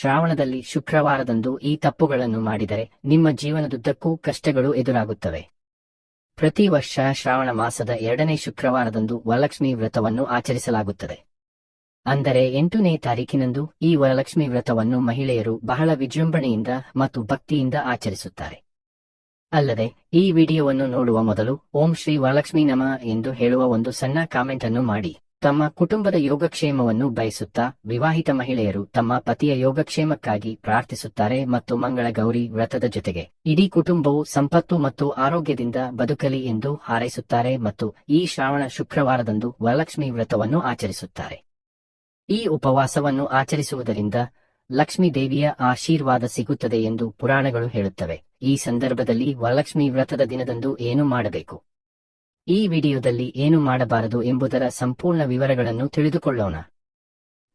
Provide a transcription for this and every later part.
ಶ್ರಾವಣದಲ್ಲಿ ಶುಕ್ರವಾರದಂದು ಈ ತಪ್ಪುಗಳನ್ನು ಮಾಡಿದರೆ ನಿಮ್ಮ ಜೀವನದುದ್ದಕ್ಕೂ ಕಷ್ಟಗಳು ಎದುರಾಗುತ್ತವೆ. ಪ್ರತಿ ವರ್ಷ ಶ್ರಾವಣ ಮಾಸದ ಎರಡನೇ ಶುಕ್ರವಾರದಂದು ವರಲಕ್ಷ್ಮಿ ವ್ರತವನ್ನು ಆಚರಿಸಲಾಗುತ್ತದೆ. ಅಂದರೆ ಎಂಟನೇ ತಾರೀಕಿನಂದು ಈ ವರಲಕ್ಷ್ಮಿ ವ್ರತವನ್ನು ಮಹಿಳೆಯರು ಬಹಳ ವಿಜೃಂಭಣೆಯಿಂದ ಮತ್ತು ಭಕ್ತಿಯಿಂದ ಆಚರಿಸುತ್ತಾರೆ. ಅಲ್ಲದೆ, ಈ ವಿಡಿಯೋವನ್ನು ನೋಡುವ ಮೊದಲು ಓಂ ಶ್ರೀ ವರಲಕ್ಷ್ಮೀ ನಮ ಎಂದು ಹೇಳುವ ಒಂದು ಸಣ್ಣ ಕಾಮೆಂಟ್ ಅನ್ನು ಮಾಡಿ. ತಮ್ಮ ಕುಟುಂಬದ ಯೋಗಕ್ಷೇಮವನ್ನು ಬಯಸುತ್ತಾ ವಿವಾಹಿತ ಮಹಿಳೆಯರು ತಮ್ಮ ಪತಿಯ ಯೋಗಕ್ಷೇಮಕ್ಕಾಗಿ ಪ್ರಾರ್ಥಿಸುತ್ತಾರೆ ಮತ್ತು ಮಂಗಳ ಗೌರಿ ವ್ರತದ ಜೊತೆಗೆ ಇಡೀ ಕುಟುಂಬವು ಸಂಪತ್ತು ಮತ್ತು ಆರೋಗ್ಯದಿಂದ ಬದುಕಲಿ ಎಂದು ಹಾರೈಸುತ್ತಾರೆ ಮತ್ತು ಈ ಶ್ರಾವಣ ಶುಕ್ರವಾರದಂದು ವರಲಕ್ಷ್ಮಿ ವ್ರತವನ್ನು ಆಚರಿಸುತ್ತಾರೆ. ಈ ಉಪವಾಸವನ್ನು ಆಚರಿಸುವುದರಿಂದ ಲಕ್ಷ್ಮೀ ದೇವಿಯ ಆಶೀರ್ವಾದ ಸಿಗುತ್ತದೆ ಎಂದು ಪುರಾಣಗಳು ಹೇಳುತ್ತವೆ. ಈ ಸಂದರ್ಭದಲ್ಲಿ ವರಲಕ್ಷ್ಮಿ ವ್ರತದ ದಿನದಂದು ಏನು ಮಾಡಬೇಕು? ಈ ವಿಡಿಯೋದಲ್ಲಿ ಏನು ಮಾಡಬಾರದು ಎಂಬುದರ ಸಂಪೂರ್ಣ ವಿವರಗಳನ್ನು ತಿಳಿದುಕೊಳ್ಳೋಣ.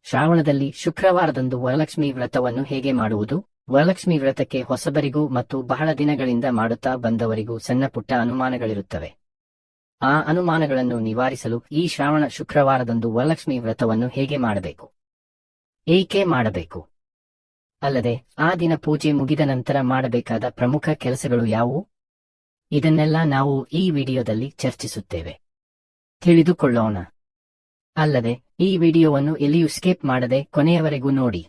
ಶ್ರಾವಣದಲ್ಲಿ ಶುಕ್ರವಾರದಂದು ವರಲಕ್ಷ್ಮಿ ವ್ರತವನ್ನು ಹೇಗೆ ಮಾಡುವುದು? ವರಲಕ್ಷ್ಮಿ ವ್ರತಕ್ಕೆ ಹೊಸಬರಿಗೂ ಮತ್ತು ಬಹಳ ದಿನಗಳಿಂದ ಮಾಡುತ್ತಾ ಬಂದವರಿಗೂ ಸಣ್ಣಪುಟ್ಟ ಅನುಮಾನಗಳಿರುತ್ತವೆ. ಆ ಅನುಮಾನಗಳನ್ನು ನಿವಾರಿಸಲು ಈ ಶ್ರಾವಣ ಶುಕ್ರವಾರದಂದು ವರಲಕ್ಷ್ಮಿ ವ್ರತವನ್ನು ಹೇಗೆ ಮಾಡಬೇಕು? ಏಕೆ ಮಾಡಬೇಕು? ಅಲ್ಲದೆ, ಆ ದಿನ ಪೂಜೆ ಮುಗಿದ ನಂತರ ಮಾಡಬೇಕಾದ ಪ್ರಮುಖ ಕೆಲಸಗಳು ಯಾವುವು? ಇದನ್ನೆಲ್ಲ ನಾವು ಈ ವಿಡಿಯೋದಲ್ಲಿ ಚರ್ಚಿಸುತ್ತೇವೆ. ತಿಳಿದುಕೊಳ್ಳೋಣ. ಅಲ್ಲದೆ, ಈ ವಿಡಿಯೋವನ್ನು ಎಲ್ಲಿಯೂ ಸ್ಕೇಪ್ ಮಾಡದೆ ಕೊನೆಯವರೆಗೂ ನೋಡಿ.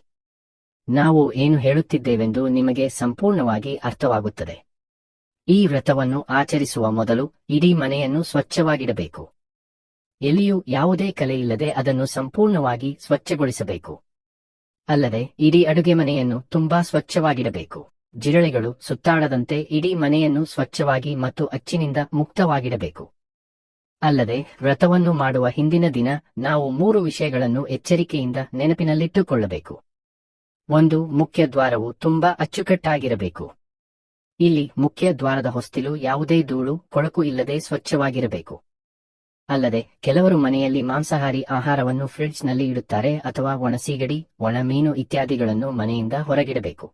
ನಾವು ಏನು ಹೇಳುತ್ತಿದ್ದೇವೆಂದು ನಿಮಗೆ ಸಂಪೂರ್ಣವಾಗಿ ಅರ್ಥವಾಗುತ್ತದೆ. ಈ ವ್ರತವನ್ನು ಆಚರಿಸುವ ಮೊದಲು ಇಡೀ ಮನೆಯನ್ನು ಸ್ವಚ್ಛವಾಗಿಡಬೇಕು. ಎಲ್ಲಿಯೂ ಯಾವುದೇ ಕಲೆಯಿಲ್ಲದೆ ಅದನ್ನು ಸಂಪೂರ್ಣವಾಗಿ ಸ್ವಚ್ಛಗೊಳಿಸಬೇಕು. ಅಲ್ಲದೆ, ಇಡೀ ಅಡುಗೆ ಮನೆಯನ್ನು ತುಂಬಾ ಸ್ವಚ್ಛವಾಗಿಡಬೇಕು. ಜಿರಳೆಗಳು ಸುತ್ತಾಡದಂತೆ ಇಡೀ ಮನೆಯನ್ನು ಸ್ವಚ್ಛವಾಗಿ ಮತ್ತು ಅಚ್ಚಿನಿಂದ ಮುಕ್ತವಾಗಿಡಬೇಕು. ಅಲ್ಲದೆ, ವ್ರತವನ್ನು ಮಾಡುವ ಹಿಂದಿನ ದಿನ ನಾವು ಮೂರು ವಿಷಯಗಳನ್ನು ಎಚ್ಚರಿಕೆಯಿಂದ ನೆನಪಿನಲ್ಲಿಟ್ಟುಕೊಳ್ಳಬೇಕು. ಒಂದು, ಮುಖ್ಯ ದ್ವಾರವು ತುಂಬಾ ಅಚ್ಚುಕಟ್ಟಾಗಿರಬೇಕು. ಇಲ್ಲಿ ಮುಖ್ಯ ದ್ವಾರದ ಹೊಸ್ತಿಲು ಯಾವುದೇ ಧೂಳು, ಕೊಳಕು ಇಲ್ಲದೆ ಸ್ವಚ್ಛವಾಗಿರಬೇಕು. ಅಲ್ಲದೆ, ಕೆಲವರು ಮನೆಯಲ್ಲಿ ಮಾಂಸಾಹಾರಿ ಆಹಾರವನ್ನು ಫ್ರಿಡ್ಜ್ನಲ್ಲಿ ಇಡುತ್ತಾರೆ ಅಥವಾ ಒಣಸೀಗಡಿ, ಒಣ ಮೀನು ಇತ್ಯಾದಿಗಳನ್ನು ಮನೆಯಿಂದ ಹೊರಗಿಡಬೇಕು.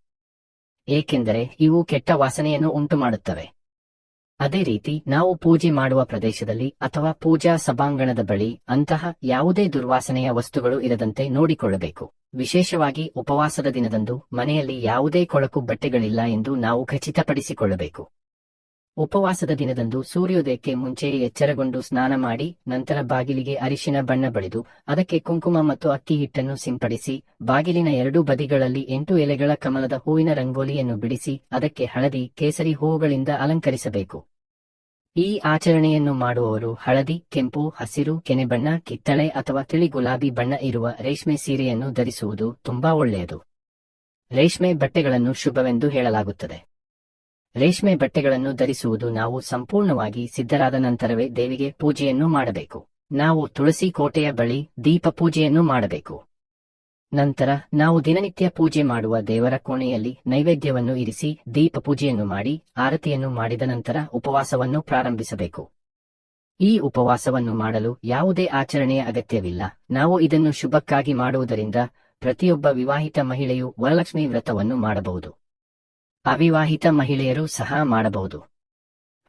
ಏಕೆಂದರೆ ಇವು ಕೆಟ್ಟ ವಾಸನೆಯನ್ನು ಉಂಟುಮಾಡುತ್ತವೆ. ಅದೇ ರೀತಿ ನಾವು ಪೂಜೆ ಮಾಡುವ ಪ್ರದೇಶದಲ್ಲಿ ಅಥವಾ ಪೂಜಾ ಸಭಾಂಗಣದ ಬಳಿ ಅಂತಹ ಯಾವುದೇ ದುರ್ವಾಸನೆಯ ವಸ್ತುಗಳು ಇರದಂತೆ ನೋಡಿಕೊಳ್ಳಬೇಕು. ವಿಶೇಷವಾಗಿ ಉಪವಾಸದ ದಿನದಂದು ಮನೆಯಲ್ಲಿ ಯಾವುದೇ ಕೊಳಕು ಬಟ್ಟೆಗಳಿಲ್ಲ ಎಂದು ನಾವು ಖಚಿತಪಡಿಸಿಕೊಳ್ಳಬೇಕು. ಉಪವಾಸದ ದಿನದಂದು ಸೂರ್ಯೋದಯಕ್ಕೆ ಮುಂಚೆ ಎಚ್ಚರಗೊಂಡು ಸ್ನಾನ ಮಾಡಿ, ನಂತರ ಬಾಗಿಲಿಗೆ ಅರಿಶಿನ ಬಣ್ಣ ಬಳಿದು, ಅದಕ್ಕೆ ಕುಂಕುಮ ಮತ್ತು ಅಕ್ಕಿ ಹಿಟ್ಟನ್ನು ಸಿಂಪಡಿಸಿ, ಬಾಗಿಲಿನ ಎರಡೂ ಬದಿಗಳಲ್ಲಿ ಎಂಟು ಎಲೆಗಳ ಕಮಲದ ಹೂವಿನ ರಂಗೋಲಿಯನ್ನು ಬಿಡಿಸಿ, ಅದಕ್ಕೆ ಹಳದಿ, ಕೇಸರಿ ಹೂವುಗಳಿಂದ ಅಲಂಕರಿಸಬೇಕು. ಈ ಆಚರಣೆಯನ್ನು ಮಾಡುವವರು ಹಳದಿ, ಕೆಂಪು, ಹಸಿರು, ಕೆನೆ ಬಣ್ಣ, ಕಿತ್ತಳೆ ಅಥವಾ ತಿಳಿ ಗುಲಾಬಿ ಬಣ್ಣ ಇರುವ ರೇಷ್ಮೆ ಸೀರೆಯನ್ನು ಧರಿಸುವುದು ತುಂಬಾ ಒಳ್ಳೆಯದು. ರೇಷ್ಮೆ ಬಟ್ಟೆಗಳನ್ನು ಶುಭವೆಂದು ಹೇಳಲಾಗುತ್ತದೆ. ರೇಷ್ಮೆ ಬಟ್ಟೆಗಳನ್ನು ಧರಿಸುವುದು ನಾವು ಸಂಪೂರ್ಣವಾಗಿ ಸಿದ್ಧರಾದ ನಂತರವೇ ದೇವಿಗೆ ಪೂಜೆಯನ್ನು ಮಾಡಬೇಕು. ನಾವು ತುಳಸಿ ಕೋಟೆಯ ಬಳಿ ದೀಪ ಪೂಜೆಯನ್ನು ಮಾಡಬೇಕು. ನಂತರ ನಾವು ದಿನನಿತ್ಯ ಪೂಜೆ ಮಾಡುವ ದೇವರ ಕೋಣೆಯಲ್ಲಿ ನೈವೇದ್ಯವನ್ನು ಇರಿಸಿ ದೀಪ ಪೂಜೆಯನ್ನು ಮಾಡಿ ಆರತಿಯನ್ನು ಮಾಡಿದ ನಂತರ ಉಪವಾಸವನ್ನು ಪ್ರಾರಂಭಿಸಬೇಕು. ಈ ಉಪವಾಸವನ್ನು ಮಾಡಲು ಯಾವುದೇ ಆಚರಣೆಯ ಅಗತ್ಯವಿಲ್ಲ. ನಾವು ಇದನ್ನು ಶುಭಕ್ಕಾಗಿ ಮಾಡುವುದರಿಂದ ಪ್ರತಿಯೊಬ್ಬ ವಿವಾಹಿತ ಮಹಿಳೆಯು ವರಲಕ್ಷ್ಮಿ ವ್ರತವನ್ನು ಮಾಡಬಹುದು. ಅವಿವಾಹಿತ ಮಹಿಳೆಯರು ಸಹ ಮಾಡಬಹುದು.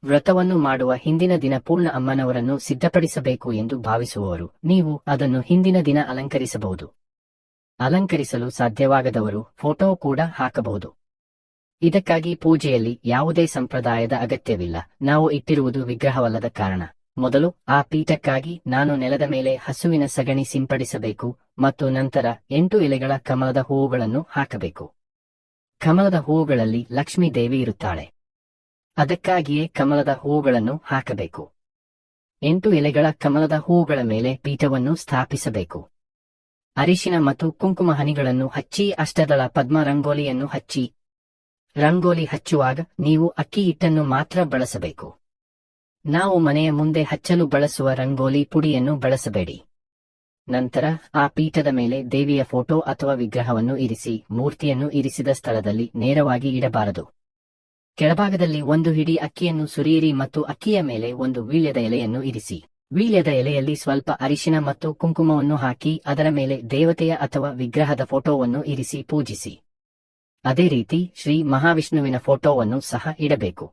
ವ್ರತವನ್ನು ಮಾಡುವ ಹಿಂದಿನ ದಿನ ಪೂರ್ಣ ಅಮ್ಮನವರನ್ನು ಸಿದ್ಧಪಡಿಸಬೇಕು ಎಂದು ಭಾವಿಸುವವರು. ನೀವು ಅದನ್ನು ಹಿಂದಿನ ದಿನ ಅಲಂಕರಿಸಬಹುದು. ಅಲಂಕರಿಸಲು ಸಾಧ್ಯವಾಗದವರು ಫೋಟೋ ಕೂಡ ಹಾಕಬಹುದು. ಇದಕ್ಕಾಗಿ ಪೂಜೆಯಲ್ಲಿ ಯಾವುದೇ ಸಂಪ್ರದಾಯದ ಅಗತ್ಯವಿಲ್ಲ. ನಾವು ಇಟ್ಟಿರುವುದು ವಿಗ್ರಹವಲ್ಲದ ಕಾರಣ. ಮೊದಲು ಆ ಪೀಠಕ್ಕಾಗಿ ನಾನು ನೆಲದ ಮೇಲೆ ಹಸುವಿನ ಸಗಣಿ ಸಿಂಪಡಿಸಬೇಕು ಮತ್ತು ನಂತರ ಎಂಟು ಎಲೆಗಳ ಕಮಲದ ಹೂವುಗಳನ್ನು ಹಾಕಬೇಕು. ಕಮಲದ ಹೂವುಗಳಲ್ಲಿ ಲಕ್ಷ್ಮೀ ದೇವಿ ಇರುತ್ತಾಳೆ. ಅದಕ್ಕಾಗಿಯೇ ಕಮಲದ ಹೂವುಗಳನ್ನು ಹಾಕಬೇಕು. ಎಂಟು ಎಲೆಗಳ ಕಮಲದ ಹೂವುಗಳ ಮೇಲೆ ಪೀಠವನ್ನು ಸ್ಥಾಪಿಸಬೇಕು. ಅರಿಶಿನ ಮತ್ತು ಕುಂಕುಮ ಹನಿಗಳನ್ನು ಹಚ್ಚಿ ಅಷ್ಟದಳ ಪದ್ಮ ರಂಗೋಲಿಯನ್ನು ಹಚ್ಚಿ. ರಂಗೋಲಿ ಹಚ್ಚುವಾಗ ನೀವು ಅಕ್ಕಿ ಹಿಟ್ಟನ್ನು ಮಾತ್ರ ಬಳಸಬೇಕು. ನಾವು ಮನೆಯ ಮುಂದೆ ಹಚ್ಚಲು ಬಳಸುವ ರಂಗೋಲಿ ಪುಡಿಯನ್ನು ಬಳಸಬೇಡಿ. ನಂತರ ಆ ಪೀಠದ ಮೇಲೆ ದೇವಿಯ ಫೋಟೋ ಅಥವಾ ವಿಗ್ರಹವನ್ನು ಇರಿಸಿ, ಮೂರ್ತಿಯನ್ನು ಇರಿಸಿದ ಸ್ಥಳದಲ್ಲಿ ನೇರವಾಗಿ ಇಡಬಾರದು. ಕೆಳಭಾಗದಲ್ಲಿ ಒಂದು ಹಿಡಿ ಅಕ್ಕಿಯನ್ನು ಸುರಿಯಿರಿ ಮತ್ತು ಅಕ್ಕಿಯ ಮೇಲೆ ಒಂದು ವೀಳ್ಯದ ಎಲೆಯನ್ನು ಇರಿಸಿ. ವೀಳ್ಯದ ಎಲೆಯಲ್ಲಿ ಸ್ವಲ್ಪ ಅರಿಶಿನ ಮತ್ತು ಕುಂಕುಮವನ್ನು ಹಾಕಿ, ಅದರ ಮೇಲೆ ದೇವತೆಯ ಅಥವಾ ವಿಗ್ರಹದ ಫೋಟೋವನ್ನು ಇರಿಸಿ ಪೂಜಿಸಿ. ಅದೇ ರೀತಿ ಶ್ರೀ ಮಹಾವಿಷ್ಣುವಿನ ಫೋಟೋವನ್ನು ಸಹ ಇಡಬೇಕು.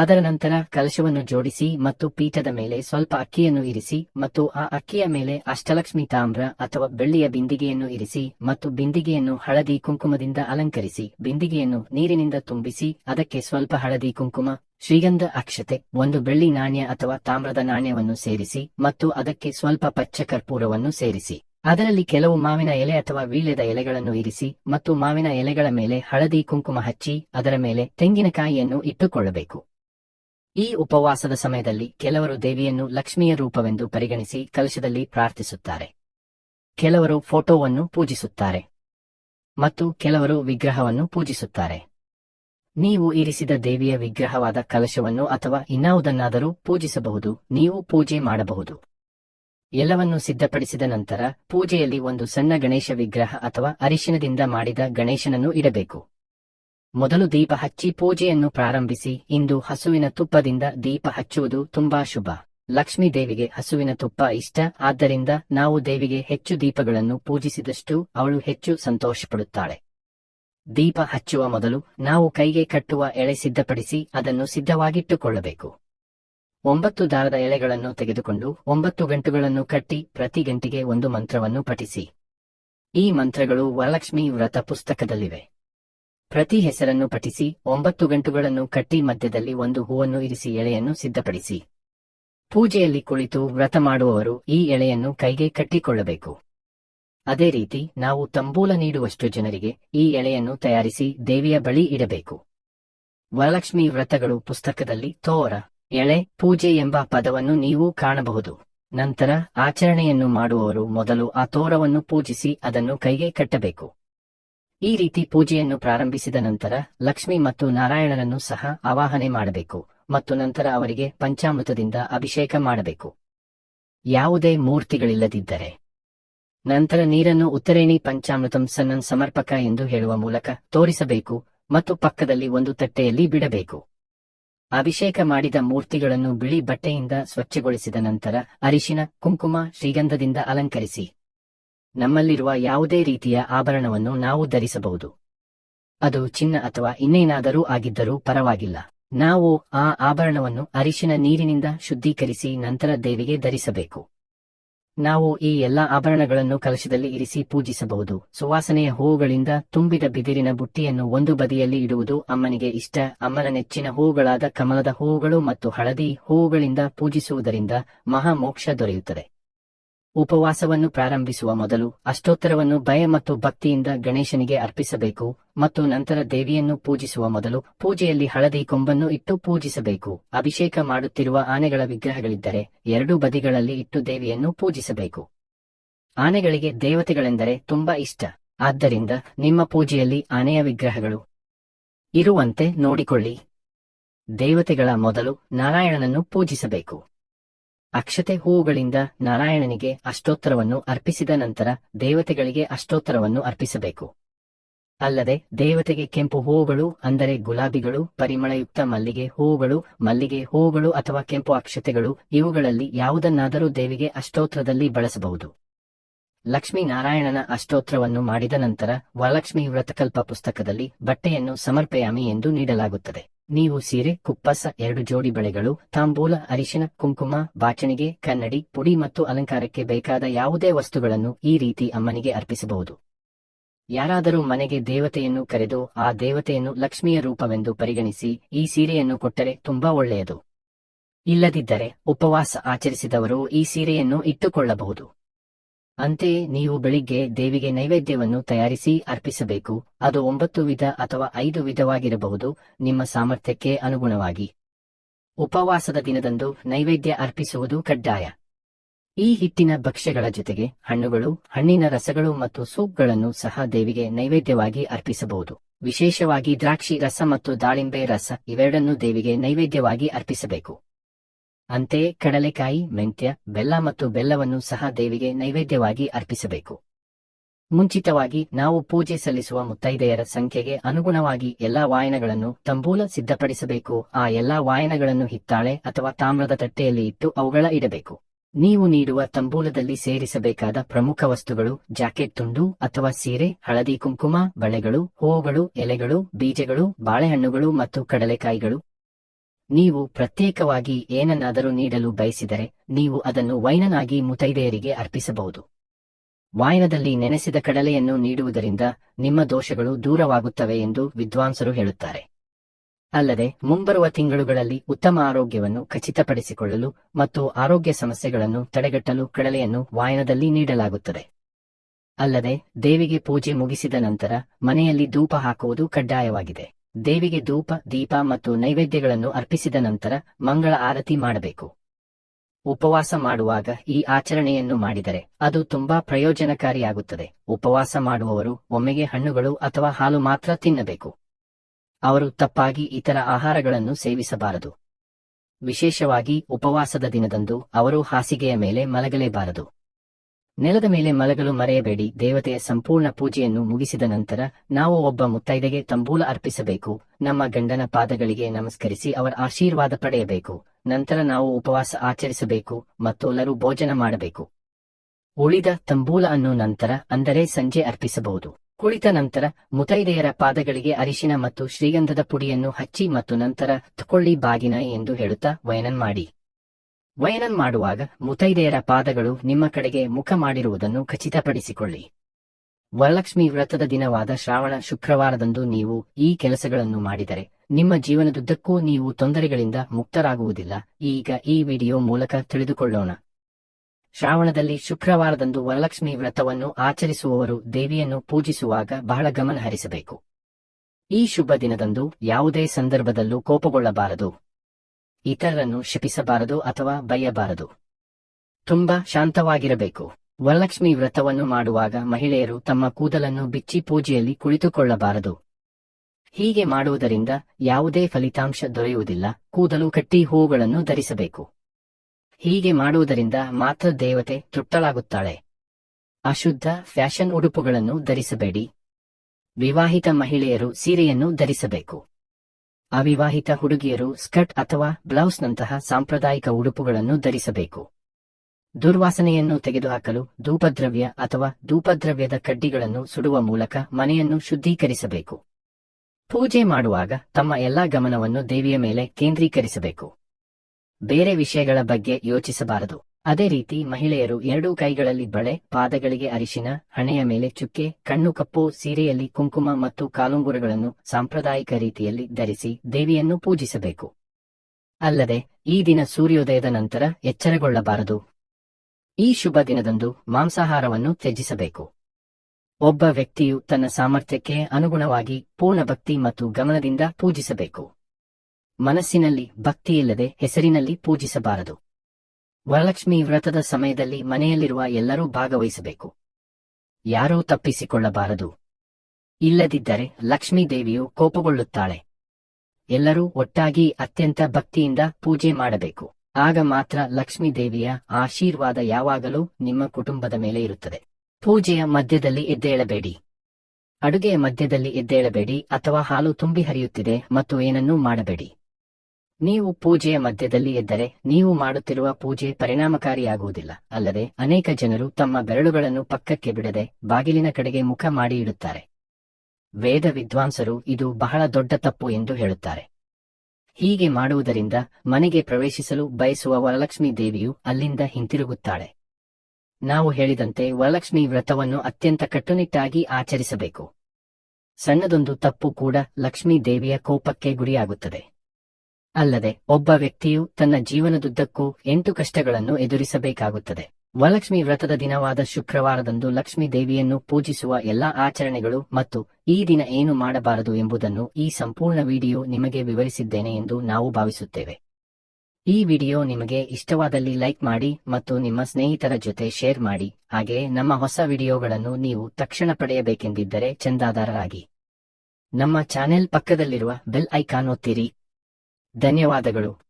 ಅದರ ನಂತರ ಕಲಶವನ್ನು ಜೋಡಿಸಿ ಮತ್ತು ಪೀಠದ ಮೇಲೆ ಸ್ವಲ್ಪ ಅಕ್ಕಿಯನ್ನು ಇರಿಸಿ ಮತ್ತು ಆ ಅಕ್ಕಿಯ ಮೇಲೆ ಅಷ್ಟಲಕ್ಷ್ಮಿ ತಾಮ್ರ ಅಥವಾ ಬೆಳ್ಳಿಯ ಬಿಂದಿಗೆಯನ್ನು ಇರಿಸಿ ಮತ್ತು ಬಿಂದಿಗೆಯನ್ನು ಹಳದಿ ಕುಂಕುಮದಿಂದ ಅಲಂಕರಿಸಿ, ಬಿಂದಿಗೆಯನ್ನು ನೀರಿನಿಂದ ತುಂಬಿಸಿ, ಅದಕ್ಕೆ ಸ್ವಲ್ಪ ಹಳದಿ ಕುಂಕುಮ, ಶ್ರೀಗಂಧ ಅಕ್ಷತೆ, ಒಂದು ಬೆಳ್ಳಿ ನಾಣ್ಯ ಅಥವಾ ತಾಮ್ರದ ನಾಣ್ಯವನ್ನು ಸೇರಿಸಿ ಮತ್ತು ಅದಕ್ಕೆ ಸ್ವಲ್ಪ ಪಚ್ಚ ಕರ್ಪೂರವನ್ನು ಸೇರಿಸಿ. ಅದರಲ್ಲಿ ಕೆಲವು ಮಾವಿನ ಎಲೆ ಅಥವಾ ವೀಳ್ಯದ ಎಲೆಗಳನ್ನು ಇರಿಸಿ ಮತ್ತು ಮಾವಿನ ಎಲೆಗಳ ಮೇಲೆ ಹಳದಿ ಕುಂಕುಮ ಹಚ್ಚಿ ಅದರ ಮೇಲೆ ತೆಂಗಿನಕಾಯಿಯನ್ನು ಇಟ್ಟುಕೊಳ್ಳಬೇಕು. ಈ ಉಪವಾಸದ ಸಮಯದಲ್ಲಿ ಕೆಲವರು ದೇವಿಯನ್ನು ಲಕ್ಷ್ಮಿಯ ರೂಪವೆಂದು ಪರಿಗಣಿಸಿ ಕಲಶದಲ್ಲಿ ಪ್ರಾರ್ಥಿಸುತ್ತಾರೆ. ಕೆಲವರು ಫೋಟೋವನ್ನು ಪೂಜಿಸುತ್ತಾರೆ. ಮತ್ತು ಕೆಲವರು ವಿಗ್ರಹವನ್ನು ಪೂಜಿಸುತ್ತಾರೆ. ನೀವು ಇರಿಸಿದ ದೇವಿಯ ವಿಗ್ರಹವಾದ ಕಲಶವನ್ನು ಅಥವಾ ಇನ್ನಾವುದನ್ನಾದರೂ ಪೂಜಿಸಬಹುದು, ನೀವು ಪೂಜೆ ಮಾಡಬಹುದು. ಎಲ್ಲವನ್ನು ಸಿದ್ಧಪಡಿಸಿದ ನಂತರ ಪೂಜೆಯಲ್ಲಿ ಒಂದು ಸಣ್ಣ ಗಣೇಶ ವಿಗ್ರಹ ಅಥವಾ ಅರಿಶಿನದಿಂದ ಮಾಡಿದ ಗಣೇಶನನ್ನು ಇಡಬೇಕು. ಮೊದಲು ದೀಪ ಹಚ್ಚಿ ಪೂಜೆಯನ್ನು ಪ್ರಾರಂಭಿಸಿ. ಇಂದು ಹಸುವಿನ ತುಪ್ಪದಿಂದ ದೀಪ ಹಚ್ಚುವುದು ತುಂಬಾ ಶುಭ. ಲಕ್ಷ್ಮೀ ದೇವಿಗೆ ಹಸುವಿನ ತುಪ್ಪ ಇಷ್ಟ. ಆದ್ದರಿಂದ ನಾವು ದೇವಿಗೆ ಹೆಚ್ಚು ದೀಪಗಳನ್ನು ಪೂಜಿಸಿದಷ್ಟು ಅವಳು ಹೆಚ್ಚು ಸಂತೋಷಪಡುತ್ತಾಳೆ. ದೀಪ ಹಚ್ಚುವ ಮೊದಲು ನಾವು ಕೈಗೆ ಕಟ್ಟುವ ಎಳೆ ಸಿದ್ಧಪಡಿಸಿ ಅದನ್ನು ಸಿದ್ಧವಾಗಿಟ್ಟುಕೊಳ್ಳಬೇಕು. ಒಂಬತ್ತು ದಾರದ ಎಳೆಗಳನ್ನು ತೆಗೆದುಕೊಂಡು ಒಂಬತ್ತು ಗಂಟುಗಳನ್ನು ಕಟ್ಟಿ ಪ್ರತಿ ಗಂಟೆಗೆ ಒಂದು ಮಂತ್ರವನ್ನು ಪಠಿಸಿ. ಈ ಮಂತ್ರಗಳು ವರಲಕ್ಷ್ಮಿ ವ್ರತ ಪುಸ್ತಕದಲ್ಲಿವೆ. ಪ್ರತಿ ಹೆಸರನ್ನು ಪಠಿಸಿ, ಒಂಬತ್ತು ಗಂಟುಗಳನ್ನು ಕಟ್ಟಿ ಮಧ್ಯದಲ್ಲಿ ಒಂದು ಹೂವನ್ನು ಇರಿಸಿ ಎಳೆಯನ್ನು ಸಿದ್ಧಪಡಿಸಿ. ಪೂಜೆಯಲ್ಲಿ ಕುಳಿತು ವ್ರತ ಮಾಡುವವರು ಈ ಎಳೆಯನ್ನು ಕೈಗೆ ಕಟ್ಟಿಕೊಳ್ಳಬೇಕು. ಅದೇ ರೀತಿ, ನಾವು ತಂಬೂಲ ನೀಡುವಷ್ಟು ಜನರಿಗೆ ಈ ಎಳೆಯನ್ನು ತಯಾರಿಸಿ ದೇವಿಯ ಬಳಿ ಇಡಬೇಕು. ವರಲಕ್ಷ್ಮಿ ವ್ರತಗಳು ಪುಸ್ತಕದಲ್ಲಿ ತೋರ, ಎಳೆ, ಪೂಜೆ ಎಂಬ ಪದವನ್ನು ನೀವು ಕಾಣಬಹುದು. ನಂತರ ಆಚರಣೆಯನ್ನು ಮಾಡುವವರು ಮೊದಲು ಆ ತೋರವನ್ನು ಪೂಜಿಸಿ ಅದನ್ನು ಕೈಗೆ ಕಟ್ಟಬೇಕು. ಈ ರೀತಿ ಪೂಜೆಯನ್ನು ಪ್ರಾರಂಭಿಸಿದ ನಂತರ ಲಕ್ಷ್ಮಿ ಮತ್ತು ನಾರಾಯಣನನ್ನು ಸಹ ಆವಾಹನೆ ಮಾಡಬೇಕು ಮತ್ತು ನಂತರ ಅವರಿಗೆ ಪಂಚಾಮೃತದಿಂದ ಅಭಿಷೇಕ ಮಾಡಬೇಕು. ಯಾವುದೇ ಮೂರ್ತಿಗಳಿಲ್ಲದಿದ್ದರೆ. ನಂತರ ನೀರನ್ನು ಉತ್ತರೇಣಿ ಪಂಚಾಮೃತಂ ಸನ್ನನ್ ಸಮರ್ಪಕ ಎಂದು ಹೇಳುವ ಮೂಲಕ ತೋರಿಸಬೇಕು ಮತ್ತು ಪಕ್ಕದಲ್ಲಿ ಒಂದು ತಟ್ಟೆಯಲ್ಲಿ ಬಿಡಬೇಕು. ಅಭಿಷೇಕ ಮಾಡಿದ ಮೂರ್ತಿಗಳನ್ನು ಬಿಳಿ ಬಟ್ಟೆಯಿಂದ ಸ್ವಚ್ಛಗೊಳಿಸಿದ ನಂತರ ಅರಿಶಿನ, ಕುಂಕುಮ, ಶ್ರೀಗಂಧದಿಂದ ಅಲಂಕರಿಸಿ. ನಮ್ಮಲ್ಲಿರುವ ಯಾವುದೇ ರೀತಿಯ ಆಭರಣವನ್ನು ನಾವು ಧರಿಸಬಹುದು. ಅದು ಚಿನ್ನ ಅಥವಾ ಇನ್ನೇನಾದರೂ ಆಗಿದ್ದರೂ ಪರವಾಗಿಲ್ಲ. ನಾವು ಆ ಆಭರಣವನ್ನು ಅರಿಶಿನ ನೀರಿನಿಂದ ಶುದ್ಧೀಕರಿಸಿ ನಂತರ ದೇವಿಗೆ ಧರಿಸಬೇಕು. ನಾವು ಈ ಎಲ್ಲಾ ಆಭರಣಗಳನ್ನು ಕಲಶದಲ್ಲಿ ಇರಿಸಿ ಪೂಜಿಸಬಹುದು. ಸುವಾಸನೆಯ ಹೂವುಗಳಿಂದ ತುಂಬಿದ ಬಿದಿರಿನ ಬುಟ್ಟಿಯನ್ನು ಒಂದು ಬದಿಯಲ್ಲಿ ಇಡುವುದು ಅಮ್ಮನಿಗೆ ಇಷ್ಟ. ಅಮ್ಮನ ನೆಚ್ಚಿನ ಹೂವುಗಳಾದ ಕಮಲದ ಹೂವುಗಳು ಮತ್ತು ಹಳದಿ ಹೂವುಗಳಿಂದ ಪೂಜಿಸುವುದರಿಂದ ಮಹಾಮೋಕ್ಷ ದೊರೆಯುತ್ತದೆ. ಉಪವಾಸವನ್ನು ಪ್ರಾರಂಭಿಸುವ ಮೊದಲು ಅಷ್ಟೋತ್ತರವನ್ನು ಭಯ ಮತ್ತು ಭಕ್ತಿಯಿಂದ ಗಣೇಶನಿಗೆ ಅರ್ಪಿಸಬೇಕು ಮತ್ತು ನಂತರ ದೇವಿಯನ್ನು ಪೂಜಿಸುವ ಮೊದಲು ಪೂಜೆಯಲ್ಲಿ ಹಳದಿ ಕೊಂಬನ್ನು ಇಟ್ಟು ಪೂಜಿಸಬೇಕು. ಅಭಿಷೇಕ ಮಾಡುತ್ತಿರುವ ಆನೆಗಳ ವಿಗ್ರಹಗಳಿದ್ದರೆ ಎರಡೂ ಬದಿಗಳಲ್ಲಿ ಇಟ್ಟು ದೇವಿಯನ್ನು ಪೂಜಿಸಬೇಕು. ಆನೆಗಳಿಗೆ ದೇವತೆಗಳೆಂದರೆ ತುಂಬಾ ಇಷ್ಟ. ಆದ್ದರಿಂದ ನಿಮ್ಮ ಪೂಜೆಯಲ್ಲಿ ಆನೆಯ ವಿಗ್ರಹಗಳು ಇರುವಂತೆ ನೋಡಿಕೊಳ್ಳಿ. ದೇವತೆಗಳ ಮೊದಲು ನಾರಾಯಣನನ್ನು ಪೂಜಿಸಬೇಕು. ಅಕ್ಷತೆ ಹೂವುಗಳಿಂದ ನಾರಾಯಣನಿಗೆ ಅಷ್ಟೋತ್ತರವನ್ನು ಅರ್ಪಿಸಿದ ನಂತರ ದೇವತೆಗಳಿಗೆ ಅಷ್ಟೋತ್ತರವನ್ನು ಅರ್ಪಿಸಬೇಕು. ಅಲ್ಲದೆ ದೇವತೆಗೆ ಕೆಂಪು ಹೂವುಗಳು, ಅಂದರೆ ಗುಲಾಬಿಗಳು, ಪರಿಮಳಯುಕ್ತ ಮಲ್ಲಿಗೆ ಹೂವುಗಳು ಮಲ್ಲಿಗೆ ಹೂವುಗಳು ಅಥವಾ ಕೆಂಪು ಅಕ್ಷತೆಗಳು, ಇವುಗಳಲ್ಲಿ ಯಾವುದನ್ನಾದರೂ ದೇವಿಗೆ ಅಷ್ಟೋತ್ತರದಲ್ಲಿ ಬಳಸಬಹುದು. ಲಕ್ಷ್ಮೀ ನಾರಾಯಣನ ಅಷ್ಟೋತ್ತರವನ್ನು ಮಾಡಿದ ನಂತರ ವರಲಕ್ಷ್ಮಿ ವ್ರತಕಲ್ಪ ಪುಸ್ತಕದಲ್ಲಿ ಬಟ್ಟೆಯನ್ನು ಸಮರ್ಪಯಾಮಿ ಎಂದು ನೀಡಲಾಗುತ್ತದೆ. ನೀವು ಸೀರೆ, ಕುಪ್ಪಸ, ಎರಡು ಜೋಡಿ ಬಳೆಗಳು, ತಾಂಬೂಲ, ಅರಿಶಿನ, ಕುಂಕುಮ, ಬಾಚಣಿಗೆ, ಕನ್ನಡಿ, ಪುಡಿ ಮತ್ತು ಅಲಂಕಾರಕ್ಕೆ ಬೇಕಾದ ಯಾವುದೇ ವಸ್ತುಗಳನ್ನು ಈ ರೀತಿ ಅಮ್ಮನಿಗೆ ಅರ್ಪಿಸಬಹುದು. ಯಾರಾದರೂ ಮನೆಗೆ ದೇವತೆಯನ್ನು ಕರೆದು ಆ ದೇವತೆಯನ್ನು ಲಕ್ಷ್ಮಿಯ ರೂಪವೆಂದು ಪರಿಗಣಿಸಿ ಈ ಸೀರೆಯನ್ನು ಕೊಟ್ಟರೆ ತುಂಬಾ ಒಳ್ಳೆಯದು. ಇಲ್ಲದಿದ್ದರೆ ಉಪವಾಸ ಆಚರಿಸಿದವರು ಈ ಸೀರೆಯನ್ನು ಇಟ್ಟುಕೊಳ್ಳಬಹುದು. ಅಂತೆಯೇ ನೀವು ಬೆಳಿಗ್ಗೆ ದೇವಿಗೆ ನೈವೇದ್ಯವನ್ನು ತಯಾರಿಸಿ ಅರ್ಪಿಸಬೇಕು. ಅದು ಒಂಬತ್ತು ವಿಧ ಅಥವಾ ಐದು ವಿಧವಾಗಿರಬಹುದು. ನಿಮ್ಮ ಸಾಮರ್ಥ್ಯಕ್ಕೆ ಅನುಗುಣವಾಗಿ. ಉಪವಾಸದ ದಿನದಂದು ನೈವೇದ್ಯ ಅರ್ಪಿಸುವುದು ಕಡ್ಡಾಯ. ಈ ಹಿಟ್ಟಿನ ಭಕ್ಷ್ಯಗಳ ಜೊತೆಗೆ ಹಣ್ಣುಗಳು, ಹಣ್ಣಿನ ರಸಗಳು ಮತ್ತು ಸೂಪ್ಗಳನ್ನು ಸಹ ದೇವಿಗೆ ನೈವೇದ್ಯವಾಗಿ ಅರ್ಪಿಸಬಹುದು. ವಿಶೇಷವಾಗಿ ದ್ರಾಕ್ಷಿ ರಸ ಮತ್ತು ದಾಳಿಂಬೆ ರಸ ಇವೆರಡನ್ನೂ ದೇವಿಗೆ ನೈವೇದ್ಯವಾಗಿ ಅರ್ಪಿಸಬೇಕು. ಅಂತೆಯೇ ಕಡಲೆಕಾಯಿ, ಮೆಂತ್ಯ, ಬೆಲ್ಲ ಮತ್ತು ಬೆಲ್ಲವನ್ನು ಸಹ ದೇವಿಗೆ ನೈವೇದ್ಯವಾಗಿ ಅರ್ಪಿಸಬೇಕು. ಮುಂಚಿತವಾಗಿ ನಾವು ಪೂಜೆ ಸಲ್ಲಿಸುವ ಮುತ್ತೈದೆಯರ ಸಂಖ್ಯೆಗೆ ಅನುಗುಣವಾಗಿ ಎಲ್ಲಾ ವಾಯನಗಳನ್ನು ತಂಬೂಲ ಸಿದ್ಧಪಡಿಸಬೇಕು. ಆ ಎಲ್ಲಾ ವಾಯನಗಳನ್ನು ಹಿತ್ತಾಳೆ ಅಥವಾ ತಾಮ್ರದ ತಟ್ಟೆಯಲ್ಲಿ ಇಟ್ಟು ಅವುಗಳ ಇಡಬೇಕು. ನೀವು ನೀಡುವ ತಂಬೂಲದಲ್ಲಿ ಸೇರಿಸಬೇಕಾದ ಪ್ರಮುಖ ವಸ್ತುಗಳು ಜಾಕೆಟ್ ತುಂಡು ಅಥವಾ ಸೀರೆ, ಹಳದಿ ಕುಂಕುಮ, ಬಳೆಗಳು, ಹೂವುಗಳು, ಎಲೆಗಳು, ಬೀಜಗಳು, ಬಾಳೆಹಣ್ಣುಗಳು ಮತ್ತು ಕಡಲೆಕಾಯಿಗಳು. ನೀವು ಪ್ರತ್ಯೇಕವಾಗಿ ಏನನ್ನಾದರೂ ನೀಡಲು ಬಯಸಿದರೆ ನೀವು ಅದನ್ನು ವೈನನಾಗಿ ಮುತೈದೆಯರಿಗೆ ಅರ್ಪಿಸಬಹುದು. ವಾಯನದಲ್ಲಿ ನೆನೆಸಿದ ಕಡಲೆಯನ್ನು ನೀಡುವುದರಿಂದ ನಿಮ್ಮ ದೋಷಗಳು ದೂರವಾಗುತ್ತವೆ ಎಂದು ವಿದ್ವಾಂಸರು ಹೇಳುತ್ತಾರೆ. ಅಲ್ಲದೆ, ಮುಂಬರುವ ತಿಂಗಳುಗಳಲ್ಲಿ ಉತ್ತಮ ಆರೋಗ್ಯವನ್ನು ಖಚಿತಪಡಿಸಿಕೊಳ್ಳಲು ಮತ್ತು ಆರೋಗ್ಯ ಸಮಸ್ಯೆಗಳನ್ನು ತಡೆಗಟ್ಟಲು ಕಡಲೆಯನ್ನು ವಾಯನದಲ್ಲಿ ನೀಡಲಾಗುತ್ತದೆ. ಅಲ್ಲದೆ, ದೇವಿಗೆ ಪೂಜೆ ಮುಗಿಸಿದ ನಂತರ ಮನೆಯಲ್ಲಿ ಧೂಪ ಹಾಕುವುದು ಕಡ್ಡಾಯವಾಗಿದೆ. ದೇವಿಗೆ ಧೂಪ, ದೀಪ ಮತ್ತು ನೈವೇದ್ಯಗಳನ್ನು ಅರ್ಪಿಸಿದ ನಂತರ ಮಂಗಳ ಆರತಿ ಮಾಡಬೇಕು. ಉಪವಾಸ ಮಾಡುವಾಗ ಈ ಆಚರಣೆಯನ್ನು ಮಾಡಿದರೆ ಅದು ತುಂಬಾ ಪ್ರಯೋಜನಕಾರಿಯಾಗುತ್ತದೆ. ಉಪವಾಸ ಮಾಡುವವರು ಒಮ್ಮೆಗೆ ಹಣ್ಣುಗಳು ಅಥವಾ ಹಾಲು ಮಾತ್ರ ತಿನ್ನಬೇಕು. ಅವರು ತಪ್ಪಾಗಿ ಇತರ ಆಹಾರಗಳನ್ನು ಸೇವಿಸಬಾರದು. ವಿಶೇಷವಾಗಿ ಉಪವಾಸದ ದಿನದಂದು ಅವರು ಹಾಸಿಗೆಯ ಮೇಲೆ ಮಲಗಲೇಬಾರದು. ನೆಲದ ಮೇಲೆ ಮಲಗಲು ಮರೆಯಬೇಡಿ. ದೇವತೆಯ ಸಂಪೂರ್ಣ ಪೂಜೆಯನ್ನು ಮುಗಿಸಿದ ನಂತರ ನಾವು ಒಬ್ಬ ಮುತ್ತೈದೆಗೆ ತಂಬೂಲ ಅರ್ಪಿಸಬೇಕು. ನಮ್ಮ ಗಂಡನ ಪಾದಗಳಿಗೆ ನಮಸ್ಕರಿಸಿ ಅವರ ಆಶೀರ್ವಾದ ಪಡೆಯಬೇಕು. ನಂತರ ನಾವು ಉಪವಾಸ ಆಚರಿಸಬೇಕು ಮತ್ತು ಎಲ್ಲರೂ ಭೋಜನ ಮಾಡಬೇಕು. ಉಳಿದ ತಂಬೂಲ ಅನ್ನು ನಂತರ ಅಂದರೆ ಸಂಜೆ ಅರ್ಪಿಸಬಹುದು. ಕುಳಿತ ನಂತರ ಮುತೈದೆಯರ ಪಾದಗಳಿಗೆ ಅರಿಶಿನ ಮತ್ತು ಶ್ರೀಗಂಧದ ಪುಡಿಯನ್ನು ಹಚ್ಚಿ ಮತ್ತು ನಂತರ ತಕೊಳ್ಳಿ ಬಾಗಿನ ಎಂದು ಹೇಳುತ್ತಾ ವಯನನ್ ಮಾಡಿ. ವಯನನ್ ಮಾಡುವಾಗ ಮುತೈದೆಯರ ಪಾದಗಳು ನಿಮ್ಮ ಕಡೆಗೆ ಮುಖ ಮಾಡಿರುವುದನ್ನು ಖಚಿತಪಡಿಸಿಕೊಳ್ಳಿ. ವರಲಕ್ಷ್ಮಿ ವ್ರತದ ದಿನವಾದ ಶ್ರಾವಣ ಶುಕ್ರವಾರದಂದು ನೀವು ಈ ಕೆಲಸಗಳನ್ನು ಮಾಡಿದರೆ ನಿಮ್ಮ ಜೀವನದುದ್ದಕ್ಕೂ ನೀವು ತೊಂದರೆಗಳಿಂದ ಮುಕ್ತರಾಗುವುದಿಲ್ಲ. ಈಗ ಈ ವಿಡಿಯೋ ಮೂಲಕ ತಿಳಿದುಕೊಳ್ಳೋಣ. ಶ್ರಾವಣದಲ್ಲಿ ಶುಕ್ರವಾರದಂದು ವರಲಕ್ಷ್ಮಿ ವ್ರತವನ್ನು ಆಚರಿಸುವವರು ದೇವಿಯನ್ನು ಪೂಜಿಸುವಾಗ ಬಹಳ ಗಮನ ಹರಿಸಬೇಕು ಈ ಶುಭ ದಿನದಂದು ಯಾವುದೇ ಸಂದರ್ಭದಲ್ಲೂ ಕೋಪಗೊಳ್ಳಬಾರದು. ಇತರರನ್ನು ಶಪಿಸಬಾರದು ಅಥವಾ ಬೈಯಬಾರದು. ತುಂಬಾ ಶಾಂತವಾಗಿರಬೇಕು. ವರಲಕ್ಷ್ಮಿ ವ್ರತವನ್ನು ಮಾಡುವಾಗ ಮಹಿಳೆಯರು ತಮ್ಮ ಕೂದಲನ್ನು ಬಿಚ್ಚಿ ಪೂಜೆಯಲ್ಲಿ ಕುಳಿತುಕೊಳ್ಳಬಾರದು. ಹೀಗೆ ಮಾಡುವುದರಿಂದ ಯಾವುದೇ ಫಲಿತಾಂಶ ದೊರೆಯುವುದಿಲ್ಲ. ಕೂದಲು ಕಟ್ಟಿ ಹೂವುಗಳನ್ನು ಧರಿಸಬೇಕು. ಹೀಗೆ ಮಾಡುವುದರಿಂದ ಮಾತ್ರ ದೇವತೆ ತೃಪ್ತಳಾಗುತ್ತಾಳೆ. ಅಶುದ್ಧ ಫ್ಯಾಷನ್ ಉಡುಪುಗಳನ್ನು ಧರಿಸಬೇಡಿ. ವಿವಾಹಿತ ಮಹಿಳೆಯರು ಸೀರೆಯನ್ನು ಧರಿಸಬೇಕು. ಅವಿವಾಹಿತ ಹುಡುಗಿಯರು ಸ್ಕರ್ಟ್ ಅಥವಾ ಬ್ಲೌಸ್ನಂತಹ ಸಾಂಪ್ರದಾಯಿಕ ಉಡುಪುಗಳನ್ನು ಧರಿಸಬೇಕು. ದುರ್ವಾಸನೆಯನ್ನು ತೆಗೆದುಹಾಕಲು ಧೂಪದ್ರವ್ಯ ಅಥವಾ ಧೂಪದ್ರವ್ಯದ ಕಡ್ಡಿಗಳನ್ನು ಸುಡುವ ಮೂಲಕ ಮನೆಯನ್ನು ಶುದ್ಧೀಕರಿಸಬೇಕು. ಪೂಜೆ ಮಾಡುವಾಗ ತಮ್ಮ ಎಲ್ಲಾ ಗಮನವನ್ನು ದೇವಿಯ ಮೇಲೆ ಕೇಂದ್ರೀಕರಿಸಬೇಕು. ಬೇರೆ ವಿಷಯಗಳ ಬಗ್ಗೆ ಯೋಚಿಸಬಾರದು. ಅದೇ ರೀತಿ ಮಹಿಳೆಯರು ಎರಡೂ ಕೈಗಳಲ್ಲಿ ಬಳೆ, ಪಾದಗಳಿಗೆ ಅರಿಶಿನ, ಹಣೆಯ ಮೇಲೆ ಚುಕ್ಕೆ, ಕಣ್ಣು ಕಪ್ಪು, ಸೀರೆಯಲ್ಲಿ ಕುಂಕುಮ ಮತ್ತು ಕಾಲುಂಗುರಗಳನ್ನು ಸಾಂಪ್ರದಾಯಿಕ ರೀತಿಯಲ್ಲಿ ಧರಿಸಿ ದೇವಿಯನ್ನು ಪೂಜಿಸಬೇಕು. ಅಲ್ಲದೆ, ಈ ದಿನ ಸೂರ್ಯೋದಯದ ನಂತರ ಎಚ್ಚರಗೊಳ್ಳಬಾರದು. ಈ ಶುಭ ದಿನದಂದು ಮಾಂಸಾಹಾರವನ್ನು ತ್ಯಜಿಸಬೇಕು. ಒಬ್ಬ ವ್ಯಕ್ತಿಯು ತನ್ನ ಸಾಮರ್ಥ್ಯಕ್ಕೆ ಅನುಗುಣವಾಗಿ ಪೂರ್ಣ ಭಕ್ತಿ ಮತ್ತು ಗಮನದಿಂದ ಪೂಜಿಸಬೇಕು. ಮನಸ್ಸಿನಲ್ಲಿ ಭಕ್ತಿಯಿಲ್ಲದೆ ಹೆಸರಿನಲ್ಲಿ ಪೂಜಿಸಬಾರದು. ವರಲಕ್ಷ್ಮಿ ವ್ರತದ ಸಮಯದಲ್ಲಿ ಮನೆಯಲ್ಲಿರುವ ಎಲ್ಲರೂ ಭಾಗವಹಿಸಬೇಕು. ಯಾರೂ ತಪ್ಪಿಸಿಕೊಳ್ಳಬಾರದು. ಇಲ್ಲದಿದ್ದರೆ ಲಕ್ಷ್ಮೀ ದೇವಿಯು ಕೋಪಗೊಳ್ಳುತ್ತಾಳೆ. ಎಲ್ಲರೂ ಒಟ್ಟಾಗಿ ಅತ್ಯಂತ ಭಕ್ತಿಯಿಂದ ಪೂಜೆ ಮಾಡಬೇಕು. ಆಗ ಮಾತ್ರ ಲಕ್ಷ್ಮೀ ದೇವಿಯ ಆಶೀರ್ವಾದ ಯಾವಾಗಲೂ ನಿಮ್ಮ ಕುಟುಂಬದ ಮೇಲೆ ಇರುತ್ತದೆ. ಪೂಜೆಯ ಮಧ್ಯದಲ್ಲಿ ಎದ್ದೇಳಬೇಡಿ. ಅಡುಗೆಯ ಮಧ್ಯದಲ್ಲಿ ಎದ್ದೇಳಬೇಡಿ ಅಥವಾ ಹಾಲು ತುಂಬಿ ಹರಿಯುತ್ತಿದೆ ಮತ್ತು ಏನನ್ನೂ ಮಾಡಬೇಡಿ. ನೀವು ಪೂಜೆಯ ಮಧ್ಯದಲ್ಲಿ ಎದ್ದರೆ ನೀವು ಮಾಡುತ್ತಿರುವ ಪೂಜೆ ಪರಿಣಾಮಕಾರಿಯಾಗುವುದಿಲ್ಲ, ಅಲ್ಲದೆ ಅನೇಕ ಜನರು ತಮ್ಮ ಬೆರಳುಗಳನ್ನು ಪಕ್ಕಕ್ಕೆ ಬಿಡದೆ ಬಾಗಿಲಿನ ಕಡೆಗೆ ಮುಖ ಮಾಡಿ ಇಡುತ್ತಾರೆ. ವೇದ ವಿದ್ವಾಂಸರು ಇದು ಬಹಳ ದೊಡ್ಡ ತಪ್ಪು ಎಂದು ಹೇಳುತ್ತಾರೆ. ಹೀಗೆ ಮಾಡುವುದರಿಂದ ಮನೆಗೆ ಪ್ರವೇಶಿಸಲು ಬಯಸುವ ವರಲಕ್ಷ್ಮೀ ದೇವಿಯು ಅಲ್ಲಿಂದ ಹಿಂತಿರುಗುತ್ತಾಳೆ. ನಾವು ಹೇಳಿದಂತೆ ವರಲಕ್ಷ್ಮಿ ವ್ರತವನ್ನು ಅತ್ಯಂತ ಕಟ್ಟುನಿಟ್ಟಾಗಿ ಆಚರಿಸಬೇಕು. ಸಣ್ಣದೊಂದು ತಪ್ಪು ಕೂಡ ಲಕ್ಷ್ಮೀ ದೇವಿಯ ಕೋಪಕ್ಕೆ ಗುರಿಯಾಗುತ್ತದೆ. ಅಲ್ಲದೆ ಒಬ್ಬ ವ್ಯಕ್ತಿಯು ತನ್ನ ಜೀವನದುದ್ದಕ್ಕೂ ಎಂಟು ಕಷ್ಟಗಳನ್ನು ಎದುರಿಸಬೇಕಾಗುತ್ತದೆ. ವಲಕ್ಷ್ಮಿ ವ್ರತದ ದಿನವಾದ ಶುಕ್ರವಾರದಂದು ಲಕ್ಷ್ಮೀ ದೇವಿಯನ್ನು ಪೂಜಿಸುವ ಎಲ್ಲಾ ಆಚರಣೆಗಳು ಮತ್ತು ಈ ದಿನ ಏನು ಮಾಡಬಾರದು ಎಂಬುದನ್ನು ಈ ಸಂಪೂರ್ಣ ವಿಡಿಯೋ ನಿಮಗೆ ವಿವರಿಸಿದ್ದೇನೆ ಎಂದು ನಾವು ಭಾವಿಸುತ್ತೇವೆ. ಈ ವಿಡಿಯೋ ನಿಮಗೆ ಇಷ್ಟವಾದಲ್ಲಿ ಲೈಕ್ ಮಾಡಿ ಮತ್ತು ನಿಮ್ಮ ಸ್ನೇಹಿತರ ಜೊತೆ ಶೇರ್ ಮಾಡಿ ಹಾಗೆಯೇ ನಮ್ಮ ಹೊಸ ವಿಡಿಯೋಗಳನ್ನು ನೀವು ತಕ್ಷಣ ಪಡೆಯಬೇಕೆಂದಿದ್ದರೆ ಚಂದಾದಾರರಾಗಿ. ನಮ್ಮ ಚಾನೆಲ್ ಪಕ್ಕದಲ್ಲಿರುವ ಬೆಲ್ ಐಕಾನ್ ಒತ್ತಿರಿ. ಧನ್ಯವಾದಗಳು.